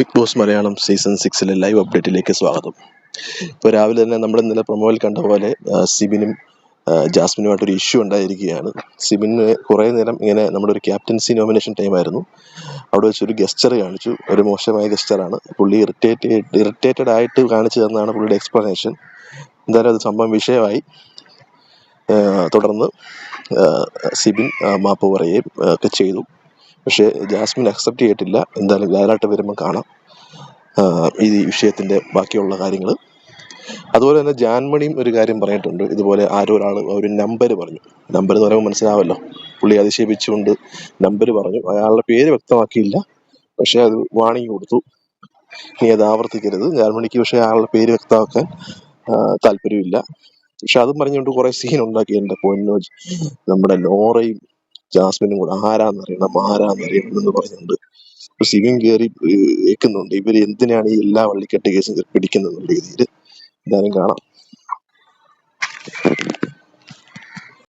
Big boss Malayalam season സിക്സിലെ live അപ്ഡേറ്റിലേക്ക് സ്വാഗതം. ഇപ്പോൾ രാവിലെ തന്നെ നമ്മൾ ഇന്നലെ പ്രൊമോയിൽ കണ്ട പോലെ സിബിനും ജാസ്മിനുമായിട്ടൊരു ഇഷ്യൂ ഉണ്ടായിരിക്കുകയാണ്. സിബിന് കുറേ നേരം ഇങ്ങനെ നമ്മുടെ ഒരു ക്യാപ്റ്റൻസി നോമിനേഷൻ ടൈമായിരുന്നു അവിടെ വെച്ചൊരു ഗസ്റ്റർ കാണിച്ചു. ഒരു മോശമായ ഗസ്റ്ററാണ് പുള്ളി ഇറിറ്റേറ്റ് ഇറിറ്റേറ്റഡ് ആയിട്ട് കാണിച്ചു തന്നാണ് പുള്ളിയുടെ എക്സ്പ്ലനേഷൻ എന്തായാലും അത് സംഭവം വിഷയമായി. തുടർന്ന് സിബിൻ മാപ്പ് പറയുകയും ഒക്കെ ചെയ്തു. പക്ഷേ ജാസ്മിൻ അക്സെപ്റ്റ് ചെയ്തിട്ടില്ല. എന്തായാലും ലാലാട്ട് വരുമ്പോൾ കാണാം. ഈ വിഷയത്തിന്റെ ബാക്കിയുള്ള കാര്യങ്ങൾ അതുപോലെ തന്നെ ജാൻമണിയും ഒരു കാര്യം പറഞ്ഞിട്ടുണ്ട്. ഇതുപോലെ ആരോ ഒരാൾ ഒരു നമ്പർ പറഞ്ഞു. നമ്പർ എന്ന് പറയുമ്പോൾ മനസ്സിലാവല്ലോ. പുള്ളി അധിക്ഷേപിച്ചുകൊണ്ട് നമ്പർ പറഞ്ഞു. അയാളുടെ പേര് വ്യക്തമാക്കിയില്ല. പക്ഷേ അത് വാണിംഗ് കൊടുത്തു. ഇനി അത് ആവർത്തിക്കരുത്. ജാൻമണിക്ക് പക്ഷെ അയാളുടെ പേര് വ്യക്തമാക്കാൻ താല്പര്യമില്ല. പക്ഷെ അതും പറഞ്ഞുകൊണ്ട് കുറേ സീൻ ഉണ്ടാക്കി എന്റെ പൊന്നോജ് നമ്മുടെ നോറയും ജാസ്മിനും കൂടെ ആരാന്നറിയണം ആരാന്നറിയണം എന്ന് പറഞ്ഞുകൊണ്ട് ശിവൻ കയറി ഏക്കുന്നുണ്ട്. ഇവർ എന്തിനാണ് ഈ എല്ലാ വള്ളിക്കെട്ട് കേസും പിടിക്കുന്നത് എന്നുള്ള രീതിയിൽ എന്തായാലും കാണാം.